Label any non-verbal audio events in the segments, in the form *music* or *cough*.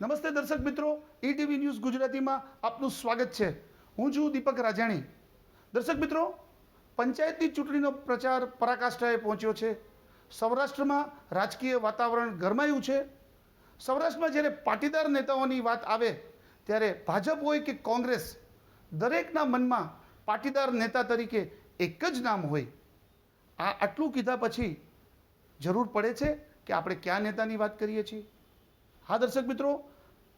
નમસ્તે દર્શક મિત્રો ઈટીવી ન્યૂઝ ગુજરાતીમાં આપનું સ્વાગત છે. હું છું દીપક રાજાણી. દર્શક મિત્રો, પંચાયતની ચૂંટણીનો પ્રચાર પરાકાષ્ઠાએ પહોંચ્યો છે. સૌરાષ્ટ્રમાં રાજકીય વાતાવરણ ગરમાયું છે. સૌરાષ્ટ્રમાં જ્યારે પાટીદાર નેતાઓની વાત આવે, ત્યારે ભાજપ હોય કે કોંગ્રેસ, દરેકના મનમાં પાટીદાર નેતા તરીકે એક જ નામ હોય. આ આટલું કીધા પછી જરૂર પડે છે કે આપણે કયા નેતાની વાત કરીએ છીએ? હા દર્શક મિત્રો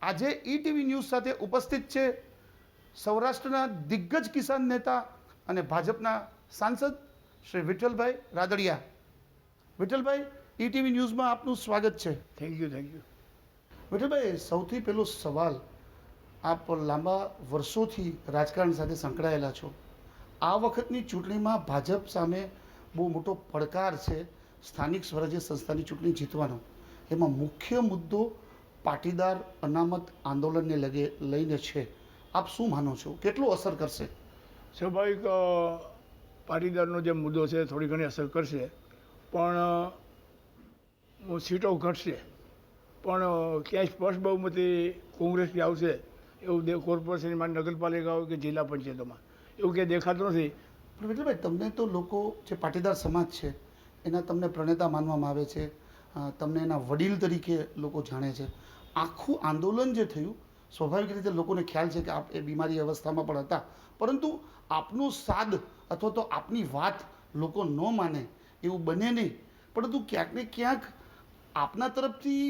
આજે ઈટીવી ન્યૂઝ સાથે ઉપસ્થિત છે સૌરાષ્ટ્રના દિગ્ગજ કિસાન નેતા અને ભાજપના સાંસદ શ્રી વિઠ્ઠલભાઈ રાદડિયા. વિઠ્ઠલભાઈ ઈટીવી ન્યૂઝમાં આપનું સ્વાગત છે. Thank you thank you Vitthalbhai સૌથી પહેલો સવાલ આપ લાંબા વર્ષોથી રાજકારણ સાથે સંકળાયેલા છો. આ વખતની ચૂંટણીમાં ભાજપ સામે બહુ મોટો પડકાર છે સ્થાનિક સ્વરાજ્ય સંસ્થાની ચૂંટણી જીતવાનો. એમાં મુખ્ય મુદ્દો પાટીદાર અનામત આંદોલનને લગે લઈને છે. આપ શું માનો છો? કેટલું અસર કરશે? સ્વાભાવિક પાટીદારનો જે મુદ્દો છે થોડી ઘણી અસર કરશે. પણ સીટો ઘટશે. પણ ક્યાંય સ્પષ્ટ બહુમતી કોંગ્રેસની આવશે એવું કોર્પોરેશન કોર્પોરેશનમાં નગરપાલિકા હોય કે જિલ્લા પંચાયતોમાં. એવું ક્યાંય દેખાતું નથી. પણ વિઠ્ઠલભાઈ તમને તો લોકો જે પાટીદાર સમાજ છે એના તમને પ્રણેતા માનવામાં આવે છે. તમને એના વડીલ તરીકે લોકો જાણે છે. આખું આંદોલન જે થયું, સ્વાભાવિક રીતે લોકોને ખ્યાલ છે કે આપ એ બીમારી અવસ્થામાં પણ હતા. પરંતુ આપનો સાદ અથવા તો આપની વાત લોકો ન માને એવું બને નહીં. પરંતુ ક્યાંક ને ક્યાંક આપના તરફથી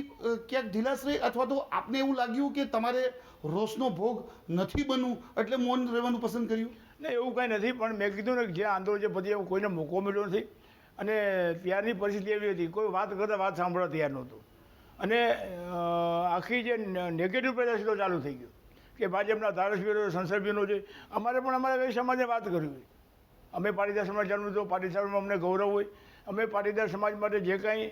ક્યાંક ઢીલાશ રહી અથવા તો આપને એવું લાગ્યું કે તમારે રોષનો ભોગ નથી બનવું એટલે મૌન રહેવાનું પસંદ કર્યું? ને એવું કાંઈ નથી. પણ મેં કીધું ને જે આંદોલન છે પછી એવું કોઈને મોકો મળ્યો નથી. અને ત્યારની પરિસ્થિતિ એવી હતી, કોઈ વાત કરતાં વાત સાંભળવા તૈયાર નહોતું. અને આખી જે નેગેટિવ પ્રજાસીતો ચાલુ થઈ ગયું, કે ભાજપના ધારાસભ્યો સંસદીયનો છે, અમારે પણ અમારા વેય સમાજે વાત કરવી હોય. અમે પાટીદાર સમાજ જાણવું તો પાટીદારમાં અમને ગૌરવ હોય. અમે પાટીદાર સમાજ માટે જે કાંઈ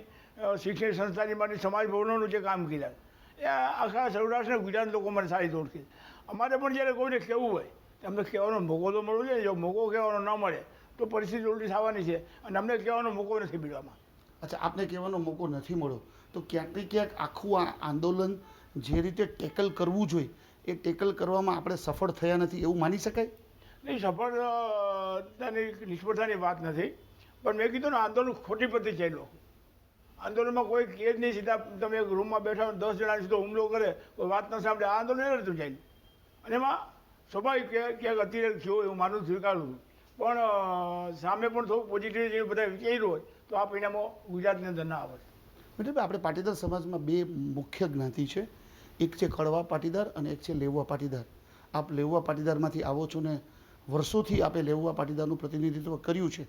શિક્ષણ સંસ્થાની માટે સમાજ ભવનોનું જે કામ કર્યા, એ આખા સૌરાષ્ટ્ર ગુજરાત લોકો મને સારી ઓળખી અમારે પણ જ્યારે કોઈને કહેવું હોય અમને કહેવાનો મોકો તો મળવો જોઈએ, જો મોકો કહેવાનો ન મળે તો પરિસ્થિતિ ઉલટી થવાની છે અને અમને કહેવાનો મોકો નથી મળવામાં. અચ્છા આપને કહેવાનો મોકો નથી મળ્યો. તો ક્યાંક ને ક્યાંક આખું આ આંદોલન જે રીતે ટેકલ કરવું જોઈએ એ ટેકલ કરવામાં આપણે સફળ થયા નથી એવું માની શકાય? નહીં સફળતાની નિષ્ફળતાની વાત નથી. પણ મેં કીધું ને આંદોલન ખોટી પદ્ધતિ ચાલ્યો આંદોલનમાં કોઈ કેસ નહીં સીધા તમે એક રૂમમાં બેઠા દસ જણા સીધો હુમલો કરે કોઈ વાત ન સાંભળે. આ આંદોલન એ રહેતું ચાલ્યું અને એમાં સ્વાભાવિક કે ક્યાંક અતિરેક થયો એવું માનું સ્વીકારું. છું પણ સામે પણ થોડું પોઝિટિવ જે બધા વિચાર્યું હોય, તો આ પરિણામો ગુજરાતની અંદર ના આવે એટલે આપણે પાટીદાર સમાજમાં બે મુખ્ય જ્ઞાતિ છે. એક છે કડવા પાટીદાર અને એક છે લેવવા પાટીદાર. આપ લેવવા પાટીદારમાંથી આવો છો ને વર્ષોથી આપે લેવવા પાટીદારનું પ્રતિનિધિત્વ કર્યું છે.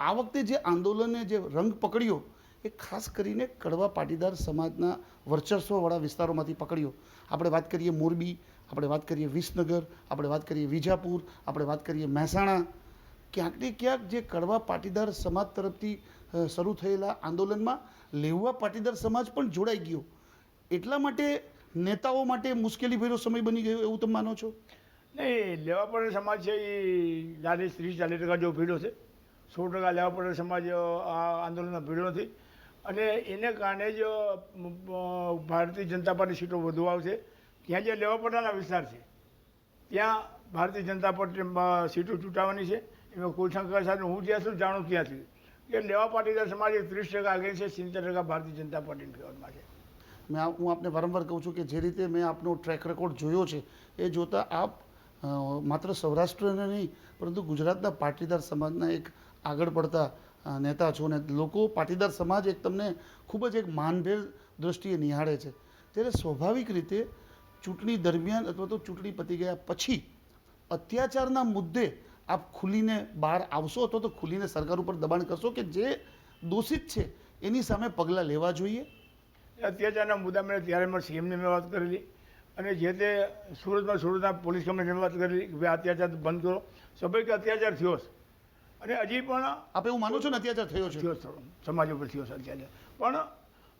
આ વખતે જે આંદોલને જે રંગ પકડ્યો, એ ખાસ કરીને કડવા પાટીદાર સમાજના વર્ચસ્વવાળા વિસ્તારોમાંથી પકડ્યો. આપણે વાત કરીએ મોરબી, આપણે વાત કરીએ વિસનગર, આપણે વાત કરીએ વિજાપુર, આપણે વાત કરીએ મહેસાણા ક્યાંક ને ક્યાંક જે કડવા પાટીદાર સમાજ તરફથી શરૂ થયેલા આંદોલનમાં લેવા પાટીદાર સમાજ પણ જોડાઈ ગયો. એટલા માટે નેતાઓ માટે મુશ્કેલીભર્યો સમય બની ગયો એવું તમે માનો છો? નહીં, લેવા પડે સમાજ છે એ ચાલીસ ત્રીસ ચાલીસ ટકા જેવો ભીડો છે. સો ટકા લેવા પડે સમાજ આ આંદોલનમાં ભીડો નથી. અને એને કારણે જ ભારતીય જનતા પાર્ટી સીટો વધુ આવશે. ત્યાં જે લેવા પડવાના વિસ્તાર છે, ત્યાં ભારતીય જનતા પાર્ટી સીટો ચૂંટાવાની છે. એમાં કુલશંકર શંકા સાથે હું જ્યાં છું જાણું ત્યાંથી કે લેવા પાટીદાર સમાજ ત્રીસ ટકા આગળ છે, સિત્તેર ટકા ભારતીય જનતા પાર્ટીની ફેવરમાં છે. મેં હું આપને વારંવાર કહું છું કે જે રીતે મેં આપનો ટ્રેક રેકોર્ડ જોયો છે, એ જોતાં આપ માત્ર સૌરાષ્ટ્રને નહીં, પરંતુ ગુજરાતના પાટીદાર સમાજના એક આગળ પડતા નેતા છો ને લોકો પાટીદાર સમાજ એક તમને ખૂબ જ એક માનભેર દ્રષ્ટિએ નિહાળે છે. ત્યારે સ્વાભાવિક રીતે ચૂંટણી દરમિયાન અથવા તો ચૂંટણી પતી ગયા પછી અત્યાચારના મુદ્દે આપ ખુલીને બહાર આવશો અથવા તો ખુલીને સરકાર ઉપર દબાણ કરશો કે જે દોષિત છે એની સામે પગલાં લેવા જોઈએ? અત્યાચારના મુદ્દા મેં ત્યારે મેં સીએમને મેં વાત કરેલી અને જે તે સુરતમાં સુરતના પોલીસ કમિશનરે વાત કરેલી કે ભાઈ અત્યાચાર બંધ કરો. સભ્ય કે અત્યાચાર થયો છે. અને હજી પણ આપ એવું માનો છો ને અત્યાચાર થયો છે? થયો સમાજ ઉપર થયો છે અત્યાચાર. પણ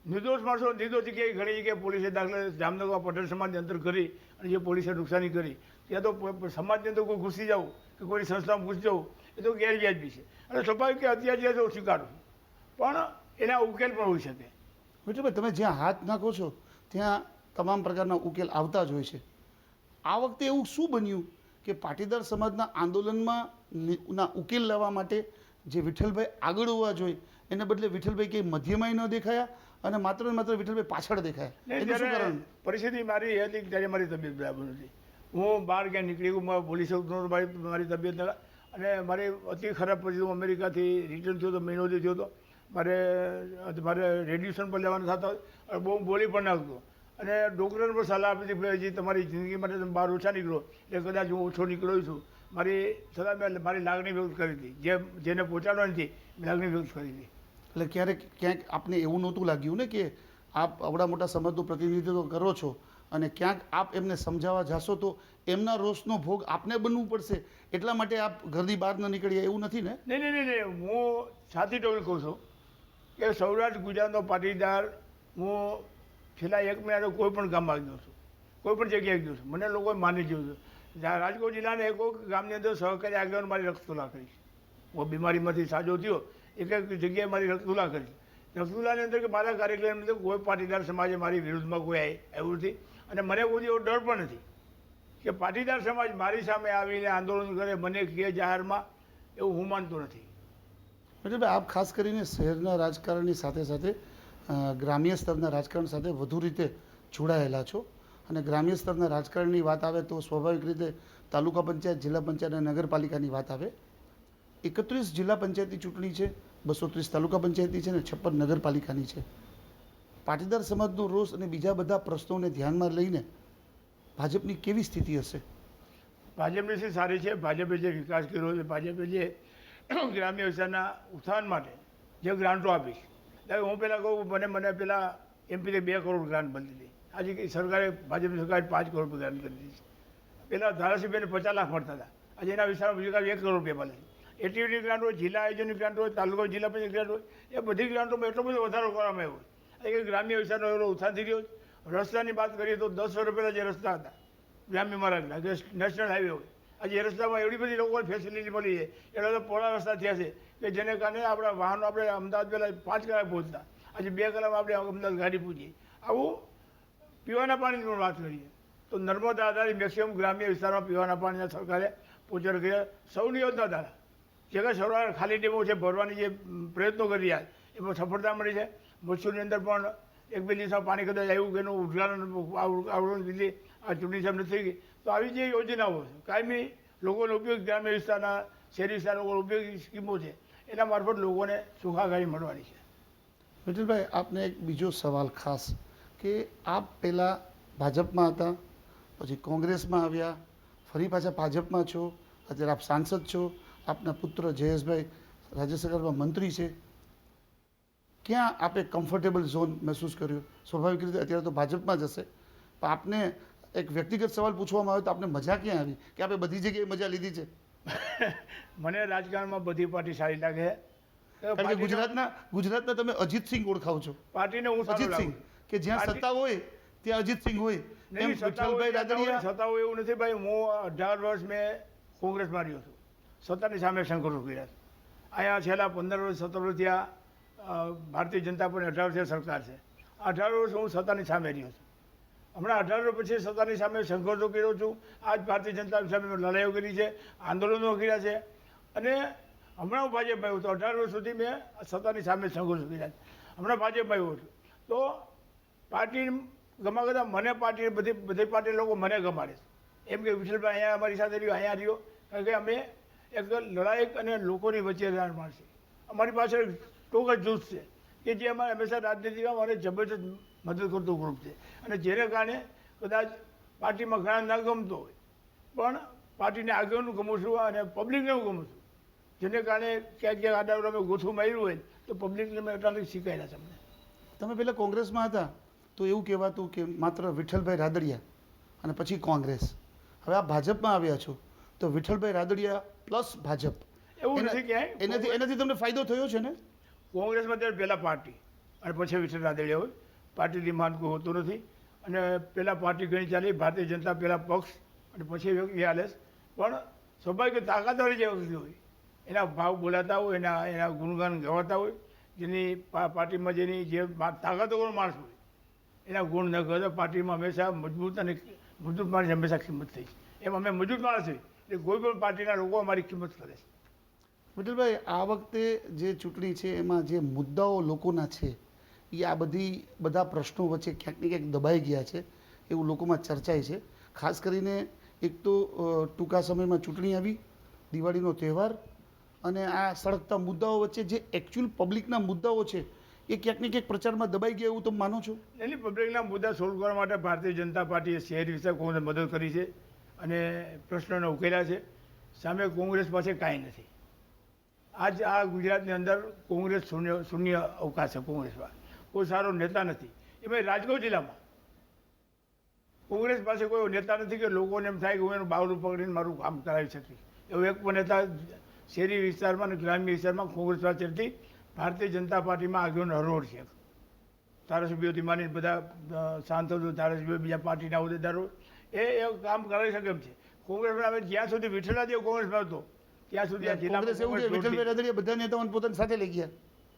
નિર્દોષ માણસો નિર્દોષ જગ્યાએ ઘણી જગ્યાએ પોલીસે દાખલા જામનગર પટેલ સમાજની અંદર કરી અને જે પોલીસે નુકસાની કરી. ત્યાં તો સમાજની અંદર કોઈ ઘૂસી જવું કે કોઈ સંસ્થામાં પૂછજો એ તો ગેરવ્યાજબી છે. અને સ્વાભાવિક કે અત્યારે તો સ્વીકારું પણ એના ઉકેલ પણ હોઈ શકે. મિત્રભાઈ તમે જ્યાં હાથ નાખો છો ત્યાં તમામ પ્રકારના ઉકેલ આવતા જ હોય છે. આ વખતે એવું શું બન્યું કે પાટીદાર સમાજના આંદોલનમાં ના ઉકેલ લાવવા માટે જે વિઠ્ઠલભાઈ આગળ હોવા જોઈએ એને બદલે વિઠ્ઠલભાઈ કંઈ મધ્યમાં ન દેખાયા અને માત્ર ને માત્ર વિઠ્ઠલભાઈ પાછળ દેખાયા. પરિસ્થિતિ મારી હતી ત્યારે મારી તબિયત બરાબર નથી. હું બહાર ક્યાં નીકળી ગયું, મારે બોલી શકતો નહોતો મારી મારી તબિયત અને મારી અતિ ખરાબ પરિસ્થિતિ હું અમેરિકાથી રિટર્ન થયો હતો મહિનોથી થયો હતો મારે મારે રેડિયેશન પર લેવાના થતા અને બહુ બોલી પણ નાખતો. અને ડોક્ટરને પણ સલાહ આપી હતી હજી તમારી જિંદગી માટે તમે બહાર ઓછા નીકળો, એટલે કદાચ હું ઓછો નીકળ્યો છું. મારી સલાહ, મેં મારી લાગણી વ્યક્ત કરી હતી, જે, જેને પહોંચાડવાની હતી લાગણી વ્યક્ત કરી હતી. એટલે ક્યારેક, ક્યાંક આપને એવું નહોતું લાગ્યું ને કે આપ આવડા મોટા સમાજનું પ્રતિનિધિત્વ કરો છો? અને ક્યાંક આપ એમને સમજાવવા જાશો તો એમના રોષનો ભોગ આપને બનવું પડશે. એટલા માટે આપ ઘરની બહાર ન નીકળીએ એવું નથી ને? નહીં નહીં નહીં હું સાથી ટોલ કહું છું કે સૌરાષ્ટ્ર ગુજરાતનો પાટીદાર, હું છેલ્લા એક મહિના કોઈ પણ ગામમાં ગયો છું. કોઈ પણ જગ્યાએ ગયો છું. મને લોકોએ માની ગયું છે. રાજકોટ જિલ્લાને એક ગામની અંદર સહકારી આગેવાન મારી રક્તતુલા કરી હું બીમારીમાંથી સાજો થયો, એક એક જગ્યાએ મારી રક્તુલા કરી રક્તુલાની અંદર કે મારા કાર્યક્રમની અંદર કોઈ પાટીદાર સમાજે મારી વિરુદ્ધમાં કોઈ આવ્યું નથી. અને મને કોઈ એવો ડર પણ નથી કે પાટીદાર સમાજ મારી સામે આવીને આંદોલન કરે, મને કે જાહેરમાં, એવું હું માનતો નથી. એટલે આપ ખાસ કરીને શહેરના રાજકારણની સાથે સાથે ગ્રામ્ય સ્તરના રાજકારણ સાથે વધુ રીતે જોડાયેલા છો. અને ગ્રામ્ય સ્તરના રાજકારણની વાત આવે તો સ્વાભાવિક રીતે તાલુકા પંચાયત, જિલ્લા પંચાયત અને નગરપાલિકાની વાત આવે. એકત્રીસ જિલ્લા પંચાયતની ચૂંટણી છે, બસો ત્રીસ તાલુકા પંચાયતની છે ને છપ્પન નગરપાલિકાની છે. પાટીદાર સમાજનો રોષ અને બીજા બધા પ્રશ્નોને ધ્યાનમાં લઈને ભાજપની કેવી સ્થિતિ હશે? ભાજપની સ્થિતિ સારી છે. ભાજપે જે વિકાસ કર્યો છે, ભાજપે જે ગ્રામ્ય વિસ્તારના ઉત્થાન માટે જે ગ્રાન્ટો આપી એટલે હું પહેલાં કહું, મને મને પહેલાં એમપીને બે કરોડ ગ્રાન્ટ મળી હતી. આજે સરકારે, ભાજપની સરકારે પાંચ કરોડ રૂપિયા ગ્રાન્ટ કરી દીધી છે. પહેલાં ધારાસભ્યને પચાસ લાખ મળતા હતા. આજે એના વિસ્તારમાં વિકાસ એક કરોડ રૂપિયા મળે છે. એટીવીની ગ્રાન્ટ હોય, જિલ્લા આયોજનની ગ્રાન્ટ હોય, તાલુકા જિલ્લા પંચાયત ગ્રાન્ટ હોય, એ બધી ગ્રાન્ટોમાં એટલો બધો વધારો કરવામાં આવ્યો કે ગ્રામ્ય વિસ્તારનો એવો ઉત્સાહ થઈ રહ્યો છે. રસ્તાની વાત કરીએ તો દસ વર્ષ પહેલાં જે રસ્તા હતા, ગ્રામ્ય મહારાજના નેશનલ હાઈવે હોય આજે એ રસ્તામાં એવી બધી લોકો ફેસિલિટી મળી છે એટલા તો પોળા રસ્તા થયા છે, કે જેને કારણે આપણા વાહનો આપણે અમદાવાદ પહેલાં પાંચ કલાક પહોંચતા, આજે બે કલાકમાં આપણે અમદાવાદ ગાડી પૂછીએ આવું પીવાના પાણીની પણ વાત કરીએ, તો નર્મદા આધારિત મેક્સિમમ ગ્રામ્ય વિસ્તારમાં પીવાના પાણીના સરકારે પોચર કર્યા. સૌની યોજના દ્વારા જે કંઈ સરકાર ખાલી ડેમો છે, ભરવાની જે પ્રયત્નો કરી રહ્યા એમાં સફળતા મળી છે. મચ્છુરની અંદર પણ એક બે દિવસમાં પાણી કદાચ આવ્યું કે એનું ઉદઘાટન આવરણ લીધે આ ચૂંટણી સામે થઈ ગઈ. તો આવી જે યોજનાઓ કાયમી લોકોનો ઉપયોગ ગ્રામ્ય વિસ્તારના, શહેરી વિસ્તારના લોકોનો ઉપયોગી સ્કીમો છે, એના મારફત લોકોને સુખાકારી મળવાની છે. મિતુલભાઈ, આપને એક બીજો સવાલ ખાસ કે આપ પહેલાં ભાજપમાં હતા, પછી કોંગ્રેસમાં આવ્યા, ફરી પાછા ભાજપમાં છો, અત્યારે આપ સાંસદ છો, આપના પુત્ર જયેશભાઈ રાજ્ય સરકારમાં મંત્રી છે. ક્યાં આપે કમ્ફર્ટેબલ ઝોન મહેસૂસ કર્યો? સ્વાભાવિક રીતે અત્યારે તો ભાજપમાં જશે પણ આપને એક વ્યક્તિગત સવાલ પૂછવામાં આવ્યો તો આપને મજા ક્યાં આવી? કે આપણે બધી જગ્યાએ મજા લીધી છે? *laughs* મને રાજકારણમાં બધી પાર્ટી સારી લાગે. કારણ કે ગુજરાતના ગુજરાતના તમે અજીતસિંહ ઓળખાવ છો. પાર્ટીને હું અજીતસિંહ કે જ્યાં સત્તા હોય ત્યાં અજીતસિંહ હોય. એમ વિઠ્ઠલભાઈ રાદડિયા સત્તા હોય એવું નથી. ભાઈ હું અઢાર વર્ષ મેં કોંગ્રેસમાં રહ્યો છું. સત્તાની સામે સંઘર્ષો કર્યા અહીંયા છેલ્લા પંદર વર્ષ સત્તર વર્ષ અ, ભારતીય જનતા પાર્ટી અઢાર વર્ષે સરકાર છે. અઢાર વર્ષ હું સત્તાની સામે રહ્યો છું. હમણાં અઢાર વર્ષ પછી સત્તાની સામે સંઘર્ષો કર્યો છું. આજ ભારતીય જનતા સામે લડાઈઓ કરી છે, આંદોલનો કર્યા છે. અને હમણાં હું ભાજપ આવ્યો તો અઢાર વર્ષ સુધી મેં સત્તાની સામે સંઘર્ષો કર્યા હમણાં ભાજપ આવ્યો છું. તો પાર્ટી ગમા ગતા મને પાર્ટી, બધી બધી પાર્ટી લોકો મને ગમાડે છે. એમ કે વિઠ્ઠલભાઈ અહીંયા અમારી સાથે રહ્યો, અહીંયા રહ્યો. કારણ કે અમે એક લડાયક અને લોકોની વચ્ચે રહેનાર માણસ અમારી પાસે ટોક જ જૂથ છે. કે જે અમારે હંમેશા રાજનીતિમાં મને જબરજસ્ત મદદ કરતું ગ્રુપ છે. અને જેને કારણે કદાચ પાર્ટીમાં ઘણા ના ગમતો હોય. પણ પાર્ટીને આગળનું ગમું છું અને પબ્લિકને હું ગમું છું. જેને કારણે ક્યાંક ક્યાંક આડાવડા મેં ગોથું માર્યું હોય તો પબ્લિકને મેં એટલા શીખાયેલા છે અમને તમે પહેલાં કોંગ્રેસમાં હતા તો એવું કહેવાતું કે માત્ર વિઠ્ઠલભાઈ રાદડિયા અને પછી કોંગ્રેસ. હવે આ ભાજપમાં આવ્યા છો તો વિઠ્ઠલભાઈ રાદડિયા પ્લસ ભાજપ. એવું નથી ક્યાંય. એનાથી એનાથી તમને ફાયદો થયો છે ને? કોંગ્રેસમાં ત્યારે પહેલાં પાર્ટી અને પછી વિઠ્ઠલ રાદડિયા હોય. પાર્ટીથી માન કોઈ હોતું નથી. અને પહેલાં પાર્ટી ઘણી ચાલી, ભારતીય જનતા પહેલાં પક્ષ અને પછી છે. પણ સ્વાભાવિક તાકાતવાળી જે વ્યક્તિ હોય, એના ભાવ બોલાતા હોય, એના એના ગુણગાન ગવાતા હોય, જેની પાર્ટીમાં જેની જે તાકાતવાળો માણસ હોય, એના ગુણ ન ગયો પાર્ટીમાં હંમેશા મજબૂત અને મજબૂત માણસ હંમેશા કિંમત થઈ એમ અમે મજબૂત માણસ હોય એટલે કોઈ પણ પાર્ટીના લોકો અમારી કિંમત કરે છે. વિઠ્ઠલભાઈ આ વખતે જે ચૂંટણી છે, એમાં જે મુદ્દાઓ લોકોના છે એ આ બધી, બધા પ્રશ્નો વચ્ચે ક્યાંક ને ક્યાંક દબાઈ ગયા છે, એવું લોકોમાં ચર્ચાય છે. ખાસ કરીને એક તો ટૂંકા સમયમાં ચૂંટણી આવી, દિવાળીનો તહેવાર, અને આ સળગતા મુદ્દાઓ વચ્ચે જે એકચ્યુઅલ પબ્લિકના મુદ્દાઓ છે, એ ક્યાંક ને ક્યાંક પ્રચારમાં દબાઈ ગયા એવું તમે માનો છો? એની પબ્લિકના મુદ્દા સોલ્વ કરવા માટે ભારતીય જનતા પાર્ટીએ શહેર વિશે મદદ કરી છે અને પ્રશ્નોને ઉકેલ્યા છે. સામે કોંગ્રેસ પાસે કાંઈ નથી. આજ આ ગુજરાતની અંદર કોંગ્રેસ શૂન્ય શૂન્ય અવકાશ છે, કોંગ્રેસમાં. કોઈ સારો નેતા નથી. એમાં રાજકોટ જિલ્લામાં. કોંગ્રેસ પાસે કોઈ નેતા નથી કે લોકોને એમ થાય કે હું એનું બાવડું પકડીને મારું કામ કરાવી શકીશ. એવો એક પણ નેતા શહેરી વિસ્તારમાં અને ગ્રામ્ય વિસ્તારમાં કોંગ્રેસ પાસેથી ભારતીય જનતા પાર્ટીમાં આગળ હરોળ છે. ધારાસભ્યોથી માની બધા સાંસદો, ધારાસભ્યો બીજા પાર્ટીના હોદ્દેદારો એ કામ કરાવી શકે એમ છે. કોંગ્રેસમાં હવે જ્યાં સુધી વિઠ્ઠલાદેવ કોંગ્રેસમાં હતો ત્યાં સુધી આ કોંગ્રેસ એવું છે વિઠ્ઠલભાઈ રાદડિયા બધા નેતાઓને પોતાની સાથે લઈ ગયા.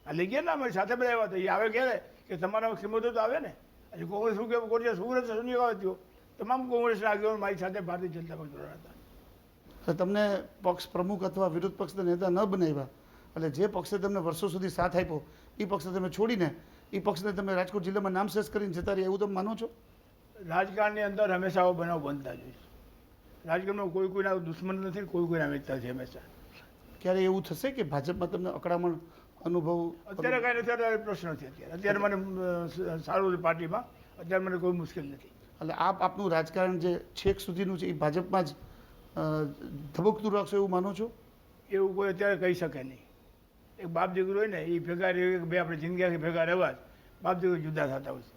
આ લઈ ગયા ને અમે સાથે બધા આવ્યા હતા. એ આવે ક્યારે? કે તમારા કિંમતો તો આવે ને? હજી કોંગ્રેસ શું કેવું કોંગ્રેસ સુરત શૂન્ય થયો તમામ કોંગ્રેસના આગેવાન મારી સાથે ભારતીય જનતા પક્ષ જોડાયા હતા. તમને પક્ષ પ્રમુખ અથવા વિરોધ પક્ષના નેતા ન બનાવ્યા એટલે જે પક્ષે તમને વર્ષો સુધી સાથ આપ્યો એ પક્ષને તમે છોડીને એ પક્ષને તમે રાજકોટ જિલ્લામાં નામ શેષ કરીને જતા રહ્યા એવું તમે માનો છો? રાજકારણની અંદર હંમેશા આવો બનાવ બનતા જ છે રાજકારણમાં કોઈ કોઈના દુશ્મન નથી કોઈ કોઈના મિત્ર છે હંમેશા. ક્યારે એવું થશે કે ભાજપમાં તમને અકળામણ અનુભવ અત્યારે કાંઈ નથી અત્યારે પ્રશ્ન નથી અત્યારે. અત્યારે મને સારું છે પાર્ટીમાં અત્યારે મને કોઈ મુશ્કેલ નથી. એટલે આપ આપનું રાજકારણ જે છેક સુધીનું છે એ ભાજપમાં જ ધબકતું રાખશો એવું માનો છો? એવું કોઈ અત્યારે કહી શકે નહીં. એક બાપ દીકરો હોય ને એ ભેગા રહે બે આપણે જિંદગી ભેગા રહેવા જ બાપ દીકરો જુદા થતા હોય છે.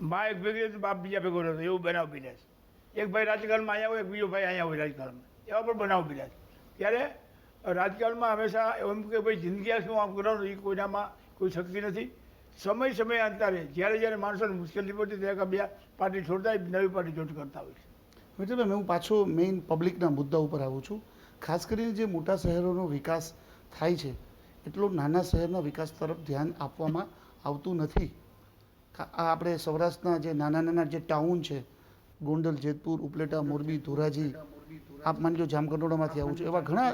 મા એક ભેગી બાપ બીજા ભેગો રહેતો એવું બનાવ બન્યા છે. એક ભાઈ રાજકારણમાં અહીંયા હોય, એક બીજો ભાઈ આવ્યા હોય રાજકારણમાં. એવા પણ બનાવ બન્યા ત્યારે રાજકારણમાં હંમેશા એમ કે ભાઈ જિંદગી શું આમ કરવાનું એ કોઈનામાં કોઈ શક્તિ નથી. સમય સમય અંતરે જ્યારે જ્યારે માણસોને મુશ્કેલી પડતી ત્યારે બે પાર્ટી છોડતા નવી પાર્ટી જોટ કરતા હોય છે. મિત્રભાઈ હું પાછો મેઇન પબ્લિકના મુદ્દા ઉપર આવું છું. ખાસ કરીને જે મોટા શહેરોનો વિકાસ થાય છે, એટલો નાના શહેરના વિકાસ તરફ ધ્યાન આપવામાં આવતું નથી. આ આપણે સૌરાષ્ટ્રના જે નાના નાના જે ટાઉન છે ગોંડલ, જેતપુર, ઉપલેટા, મોરબી, ધોરાજી, આપ માની લો જામકંડોળામાંથી આવું છું. એવા ઘણા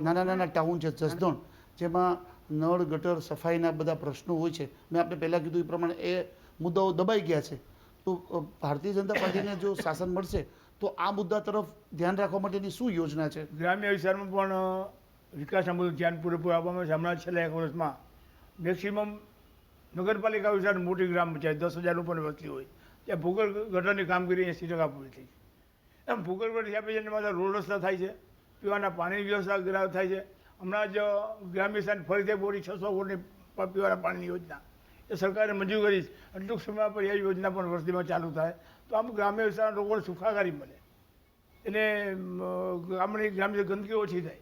નાના નાના ટાઉન છે, જસદણ, જેમાં નળ, ગટર, સફાઈના બધા પ્રશ્નો હોય છે. મેં આપણે પહેલાં કીધું એ પ્રમાણે એ મુદ્દાઓ દબાઈ ગયા છે. તો ભારતીય જનતા પાર્ટીને જો શાસન મળશે, તો આ મુદ્દા તરફ ધ્યાન રાખવા માટેની શું યોજના છે? ગ્રામ્ય વિસ્તારમાં પણ વિકાસના બધું ધ્યાન પૂરેપૂરું આપવામાં છે. હમણાં છેલ્લા એક વર્ષમાં મેક્સિમમ નગરપાલિકા વિસ્તાર મોટી ગ્રામ પંચાયત, દસ હજાર ઉપર વસ્તી હોય. ત્યાં ભૂગોળ ગટરની કામગીરી એંસી ટકા પૂરી થઈ છે. એમ ભૂગોળ ગટર થયા પછી એની રોડ રસ્તા થાય છે, પીવાના પાણીની વ્યવસ્થા થાય છે, હમણાં જ ગ્રામ્ય વિસ્તાર ફરીથી બોરી છસો પ- પીવાના પાણીની યોજના. એ સરકારે મંજૂર કરી છે. ટૂંક સમય પર એ યોજના પણ વસ્તીમાં ચાલુ થાય. તો આમ ગ્રામ્ય વિસ્તારના લોકોને સુખાકારી મળે. એને ગામની ગ્રામ્ય ગંદકી ઓછી થાય.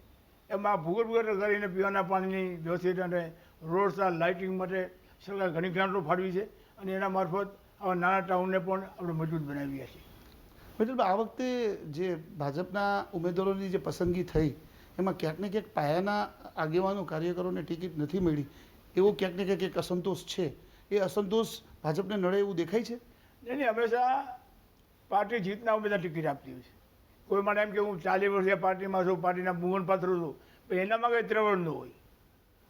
એમાં ભૂગોળ ગટર કરીને પીવાના પાણીની વ્યવસ્થિત અને રોડ લાઇટિંગ માટે સરકાર ઘણી ગ્રાન્ટો ફાળવી છે. અને એના મારફત આવા નાના ટાઉનને પણ આપણે મજબૂત બનાવીએ છીએ. મિત્રભાઈ આ વખતે જે ભાજપના ઉમેદવારોની જે પસંદગી થઈ એમાં ક્યાંક ને ક્યાંક પાયાના આગેવાનો કાર્યકરોને ટિકિટ નથી મળી. એવો ક્યાંક ને ક્યાંક એક અસંતોષ છે. એ અસંતોષ ભાજપને નડે એવું દેખાય છે? નહીં હંમેશા પાર્ટી જીતના બધા ટિકિટ આપતી હોય છે. કોઈ મને એમ કે હું ચાલીસ વર્ષે પાર્ટીમાં છું પાર્ટીના ભુવન પાત્ર છું પણ એનામાં કંઈ ત્રેવડ ન હોય.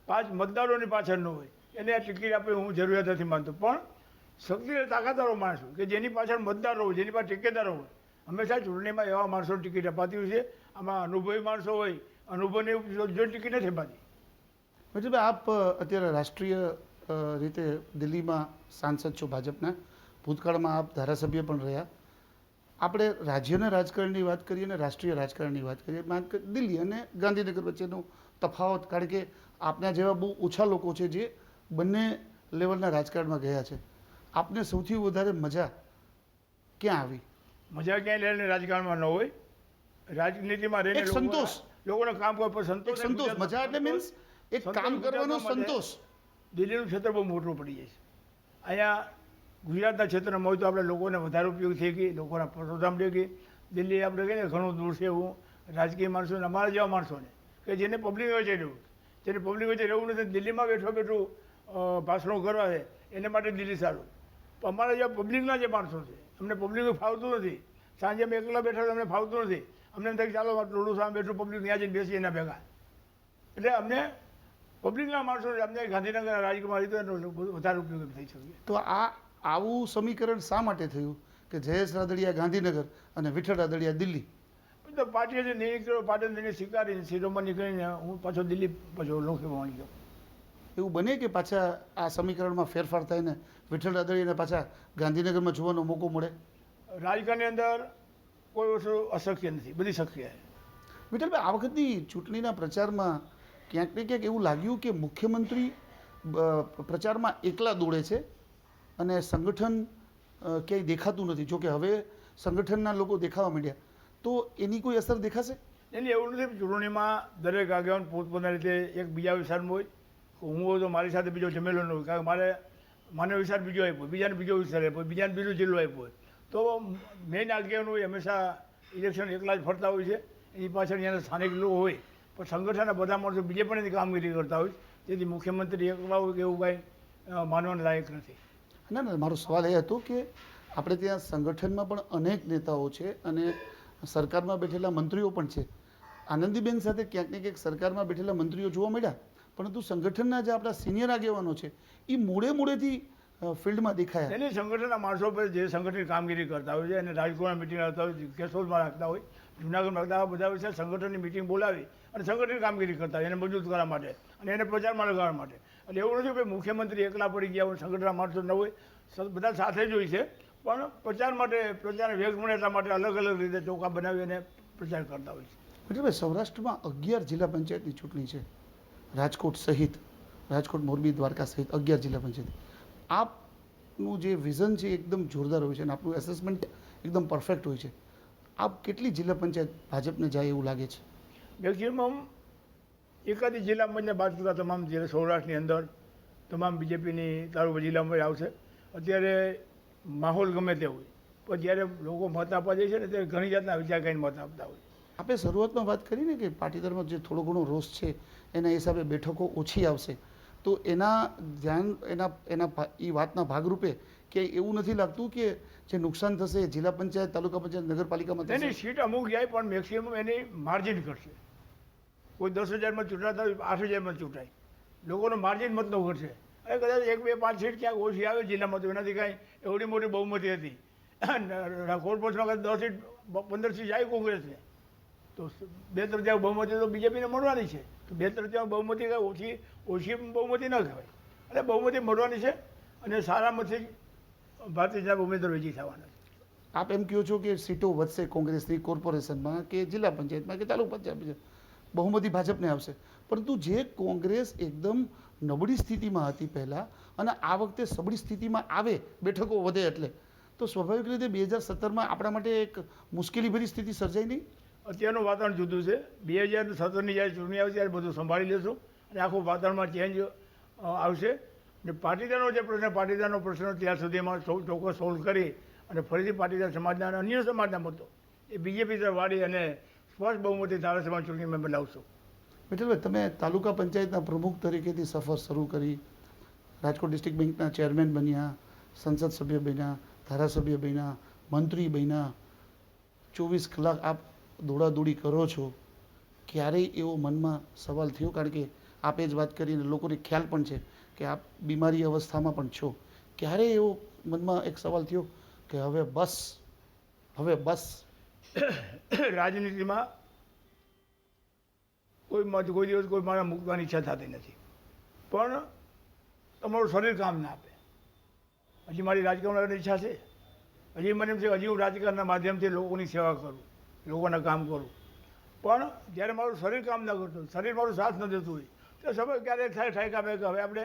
પાંચ મતદારોની પાછળ ન હોય. એને આ ટિકિટ આપવી હું જરૂરિયાત નથી માનતો. પણ શક્તિ તાકાતવાળો માણસ કે જેની પાછળ મતદારો હોય જેની પાસે ટેકેદાર હોય હંમેશા ચૂંટણીમાં એવા માણસો ટિકિટ અપાતી હોય છે. આમાં અનુભવી માણસો હોય, અનુભવની જો ટિકિટ નથી અપાતી. મજબૂત આપ અત્યારે રાષ્ટ્રીય રીતે દિલ્હીમાં સાંસદ છો ભાજપના. ભૂતકાળમાં આપ ધારાસભ્ય પણ રહ્યા. આપણે રાજ્યના રાજકારણની વાત કરીએ અને રાષ્ટ્રીય રાજકારણની વાત કરીએ. દિલ્હી અને ગાંધીનગર વચ્ચેનો તફાવત કારણ કે આપના જેવા બહુ ઓછા લોકો છે જે બંને લેવલના રાજકારણમાં ગયા છે. આપને સૌથી વધારે મજા ક્યાં આવી? મજા ક્યાં લઈને રાજકારણમાં ન હોય. રાજનીતિમાં રહીને એક સંતોષ. લોકોના કામ કરવા પર સંતોષ સંતોષ. મજા એટલે મીન્સ એક કામ કરવાનો સંતોષ. દિલ્હીનું ક્ષેત્ર બહુ મોટું પડી જાય છે. અહીંયા ગુજરાતના ક્ષેત્રમાં હોય તો આપણે લોકોને વધારે ઉપયોગ થઈ ગઈ લોકોના પ્રોત્સાહન થઈ ગઈ દિલ્હી આપણે કહીએ ને ઘણું દૂર છે એવું. રાજકીય માણસોને અમારા જેવા માણસોને. કે જેને પબ્લિક વચ્ચે રહેવું જેને પબ્લિક વચ્ચે રહેવું નથી. દિલ્હીમાં બેઠો બેઠું ભાષણો કરવા છે. એને માટે દિલ્હી સારું. અમારા જે પબ્લિકના જે માણસો છે અમને પબ્લિક ફાવતું નથી. સાંજે અમે એકલા બેઠા તો અમને ફાવતું નથી. અમને એમ થાય ચાલો ટોળું સામે બેઠું પબ્લિક ત્યાં જઈને બેસી એના ભેગા. એટલે અમને પબ્લિકના માણસો અમને ગાંધીનગરના રાજકુમાર રીતે વધારે ઉપયોગ થઈ શકે તો આ આવું સમીકરણ શા માટે થયું? કે જયેશ રાદડિયા ગાંધીનગર અને વિઠ્ઠલ રાદડિયા દિલ્હી? તો પાર્ટીએ જે નિર્ણય કર્યો પાર્ટીએ નિર્ણય સ્વીકારીને સીટોમાં નીકળીને હું પાછો દિલ્હી પાછો લોકસભામાં ગયો. એવું બને કે પાછા આ સમીકરણમાં ફેરફાર થઈને ને વિઠ્ઠલ રાદડીને પાછા ગાંધીનગરમાં જોવાનો મોકો મળે? રાજકારણની અંદર કોઈ વસ્તુ અશક્ય નથી બધી શક્ય છે. વિઠ્ઠલભાઈ આ વખતની ચૂંટણીના પ્રચારમાં ક્યાંક ને ક્યાંક એવું લાગ્યું કે મુખ્યમંત્રી પ્રચારમાં એકલા દોડે છે અને સંગઠન ક્યાંય દેખાતું નથી. જોકે હવે સંગઠનના લોકો દેખાવા માંડ્યા. તો એની કોઈ અસર દેખાશે? એની એવું નથી ચૂંટણીમાં દરેક આગેવાન પોતપોતાની રીતે એક બીજા વિસ્તારમાં હોય. હું હોય તો મારી સાથે બીજો જમેલો ન હોય, કારણ કે મારે, મને વિસ્તાર બીજો આપ્યો, બીજાને બીજો વિસ્તાર આપ્યો, બીજાને બીજો જિલ્લો આપ્યો. તો મેઇન આગેવાનો હંમેશા ઇલેક્શન એકલા જ ફરતા હોય છે. એની પાછળ એના સ્થાનિક લોકો હોય. પણ સંગઠનના બધા માણસો બીજે પણ એની કામગીરી કરતા હોય તેથી મુખ્યમંત્રી એકલા હોય કે એવું કાંઈ માનવાને લાયક નથી. ના ના, મારો સવાલ એ હતો કે આપણે ત્યાં સંગઠનમાં પણ અનેક નેતાઓ છે અને સરકારમાં બેઠેલા મંત્રીઓ પણ છે. આનંદીબેન સાથે ક્યાંક ને ક્યાંક સરકારમાં બેઠેલા મંત્રીઓ જોવા મળ્યા? પરંતુ સંગઠનના જે આપણા સિનિયર આગેવાનો છે એ મૂળે મૂળેથી ફિલ્ડમાં દેખાયા. એની સંગઠનના માણસો પર જે સંગઠન કામગીરી કરતા હોય છે અને રાજકોટમાં મિટિંગ રાખતા હોય કેશોદમાં રાખતા હોય જુનાગઢમાં રાખતા હોય બધા વિશે સંગઠનની મિટિંગ બોલાવી અને સંગઠન કામગીરી કરતા હોય એને મજબૂત કરવા માટે અને એને પ્રચારમાં લગાવવા માટે. એટલે એવું નથી કે મુખ્યમંત્રી એકલા પડી ગયા હોય સંગઠનના માણસો ન હોય બધા સાથે જ હોય છે પણ પ્રચાર માટે પ્રચારને વેગ મળે એટલા માટે અલગ અલગ રીતે ચોખા બનાવી અને પ્રચાર કરતા હોય છે. એટલે સૌરાષ્ટ્રમાં અગિયાર જિલ્લા પંચાયતની ચૂંટણી છે. રાજકોટ સહિત રાજકોટ મોરબી દ્વારકા સહિત અગિયાર જિલ્લા પંચાયત. આપનું જે વિઝન છે એકદમ જોરદાર હોય છે અને આપનું એસેસમેન્ટ એકદમ પરફેક્ટ હોય છે. આપ કેટલી જિલ્લા પંચાયત ભાજપને જાય એવું લાગે છે? મેક્સિમમ એકાદી જિલ્લામાં બાદ કરતા તમામ જિલ્લા સૌરાષ્ટ્રની અંદર તમામ બીજેપીની તાલુકા જિલ્લામાં આવશે. અત્યારે માહોલ ગમે તે હોય. પણ જ્યારે લોકો મત આપવા જાય છે ને ત્યારે ઘણી જાતના વિચાર કરીને મત આપતા હોય. આપણે શરૂઆતમાં વાત કરી ને કે પાટીદારમાં જે થોડો ઘણો રોષ છે એના હિસાબે બેઠકો ઓછી આવશે. તો એના ધ્યાન, એના એના એ વાતના ભાગરૂપે કે એવું નથી લાગતું કે જે નુકસાન થશે જિલ્લા પંચાયત, તાલુકા પંચાયત, નગરપાલિકામાં એની સીટ અમુક જાય પણ મેક્સિમમ એની માર્જિન કરશે કોઈ દસ હજારમાં ચૂંટાતા આઠ હજારમાં ચૂંટાય. લોકોનો માર્જિન મતનો ઘટશે. અને કદાચ એક, બે, પાંચ સીટ ક્યાંક ઓછી આવે જિલ્લામાં તો એનાથી કાંઈ એવડી મોટી બહુમતી હતી. કોર્પોરેશનમાં કદાચ દસ સીટ, પંદર સીટ જાય કોંગ્રેસને. તો બે તૃતીયાંશ બહુમતી તો બીજેપીને મળવાની છે. બે તૃતીયાંશ બહુમતી કાંઈ ઓછી ઓછી બહુમતી ન કહેવાય એટલે બહુમતી મળવાની છે અને સારામાંથી ભારતીય જનતા ઉમેદવાર વિજય થવાના આપ એમ કહો છો કે સીટો વધશે કોંગ્રેસની કોર્પોરેશનમાં કે જિલ્લા પંચાયતમાં કે તાલુકા પંચાયત? બહુમતી ભાજપને આવશે. પરંતુ જે કોંગ્રેસ એકદમ નબળી સ્થિતિમાં હતી પહેલાં અને આ વખતે સબળી સ્થિતિમાં આવે, બેઠકો વધે એટલે, તો સ્વાભાવિક રીતે બે હજાર સત્તરમાં આપણા માટે એક મુશ્કેલીભરી સ્થિતિ સર્જાઈ નહીં? અત્યારનું વાતાવરણ જુદું છે. બે હજાર સત્તરની જ્યારે ચૂંટણી આવશે ત્યારે બધું સંભાળી લેશું અને આખું વાતાવરણમાં ચેન્જ આવશે. ને પાટીદારનો જે પ્રશ્ન પાટીદારનો પ્રશ્ન ત્યાં સુધીમાં સૌ, ચોક્કસ સોલ્વ કરી અને ફરીથી પાટીદાર સમાજના અને અન્ય સમાજના મુદ્દો એ બીજેપી તરફ વાળી અને સ્પષ્ટ બહુમતી ધારાસભા ચૂંટણીમાં બનાવશું. મિત્રભાઈ, તમે તાલુકા પંચાયતના પ્રમુખ તરીકેથી સફર શરૂ કરી, રાજકોટ ડિસ્ટ્રિક્ટ બેંકના ચેરમેન બન્યા, સંસદ સભ્ય બન્યા, ધારાસભ્ય બન્યા, મંત્રી બન્યા, ચોવીસ કલાક આપ દોડાદોડી કરો છો, ક્યારેય એવો મનમાં સવાલ થયો? કારણ કે આપે જ વાત કરીને લોકોને ખ્યાલ પણ છે કે આપ બીમારી અવસ્થામાં પણ છો. ક્યારેય એવો મનમાં એક સવાલ થયો કે હવે બસ હવે બસ? *coughs* રાજનીતિમાં કોઈ કોઈ દિવસ કોઈ મારા મૂકવાની ઈચ્છા થતી નથી. પણ તમારું શરીર કામ ના આપે. હજી મારી રાજકારણની ઈચ્છા છે. હજી મને એમ છે હજી હું રાજકારણના માધ્યમથી લોકોની સેવા કરું. લોકોના કામ કરું. પણ જ્યારે મારું શરીર કામ ના કરતું શરીર મારું સાથ ન દેતું હોય તો સમય ક્યારેક થાય થાય કામે કે હવે આપણે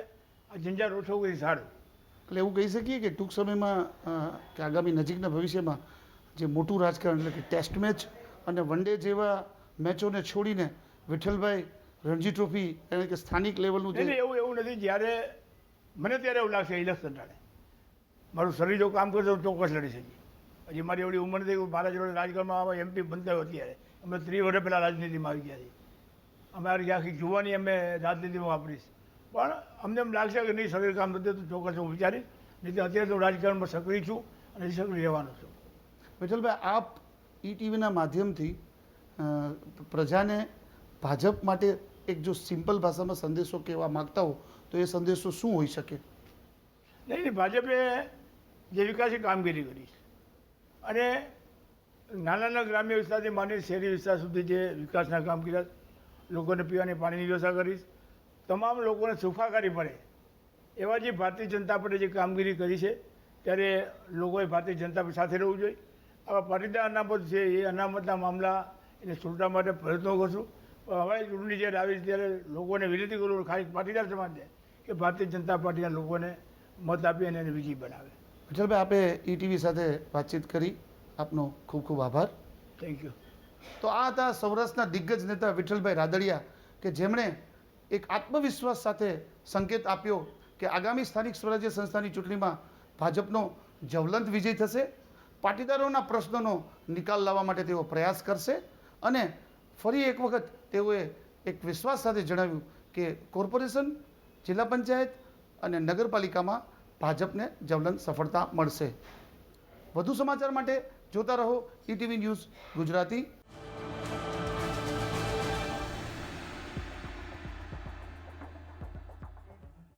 આ ઝંઝાર ઓછો કરી સારું. એટલે એવું કહી શકીએ કે ટૂંક સમયમાં કે આગામી નજીકના ભવિષ્યમાં જે મોટું રાજકારણ એટલે કે ટેસ્ટ મેચ અને વન ડે જેવા મેચોને છોડીને વિઠ્ઠલભાઈ રણજી ટ્રોફી એટલે કે સ્થાનિક લેવલનું એવું એવું નથી. જ્યારે મને ત્યારે એવું લાગશે ઇલેક્શન ટાણે. મારું શરીર જો કામ કરશે તો ચોક્કસ લડી શકીએ. હજી મારી એવડી ઉંમર થઈ મારા જોડે રાજકારણમાં આવા એમપી બનતા હોય અત્યારે. અમે ત્રીસ વર્ષ પહેલાં રાજનીતિમાં આવી ગયા છીએ. અમારી આખી જુવાની અમે રાજનીતિમાં વાપરીશ. પણ અમને એમ લાગશે કે નહીં શરીર કામ નથી તો ચોક્કસ હું વિચારીશ. નહીં તો અત્યારે તો રાજકારણમાં સક્રિય છું અને સક્રિય રહેવાનો છું. મિથલભાઈ આપ ઈટીવીના માધ્યમથી પ્રજાને ભાજપ માટે એક જો સિમ્પલ ભાષામાં સંદેશો કહેવા માગતા હો તો એ સંદેશો શું હોઈ શકે? નહીં નહીં ભાજપે જે વિકાસની કામગીરી કરી છે. અને નાના નાના ગ્રામ્ય વિસ્તારથી માંડી શહેરી વિસ્તાર સુધી જે વિકાસના કામ કર્યા, લોકોને પીવાની પાણીની વ્યવસ્થા કરીશ તમામ લોકોને સુખાકારી પડે એવા જે ભારતીય જનતા પાર્ટી જે કામગીરી કરી છે, ત્યારે લોકોએ ભારતીય જનતા સાથે રહેવું જોઈએ. આવા પાટીદાર અનામત છે એ અનામતના મામલા એને છૂટવા માટે પ્રયત્નો કરશું. પણ હવે ચૂંટણી જ્યારે આવી ત્યારે લોકોને વિનંતી કરું ખાલી પાટીદાર સમાજને કે ભારતીય જનતા પાર્ટીના લોકોને મત આપી અને એને વિજયી બનાવે. વિઠ્ઠલભાઈ આપે ઈટીવી સાથે વાતચીત કરી. આપનો ખૂબ ખૂબ આભાર. થેન્ક યુ તો આ હતા સૌરાષ્ટ્રના દિગ્ગજ નેતા વિઠ્ઠલભાઈ રાદડિયા કે જેમણે એક આત્મવિશ્વાસ સાથે સંકેત આપ્યો કે આગામી સ્થાનિક સ્વરાજ્ય સંસ્થાની ચૂંટણીમાં ભાજપનો જ્વલંત વિજય થશે. પાટીદારોના પ્રશ્નોનો નિકાલ લાવવા માટે તેઓ પ્રયાસ કરશે અને ફરી એક વખત તેઓએ એક વિશ્વાસ સાથે જણાવ્યું કે કોર્પોરેશન જિલ્લા પંચાયત અને નગરપાલિકામાં ભાજપને જવલન સફળતા મળશે. વધુ સમાચાર માટે જોતા રહો ઈટીવી ન્યૂઝ ગુજરાતી.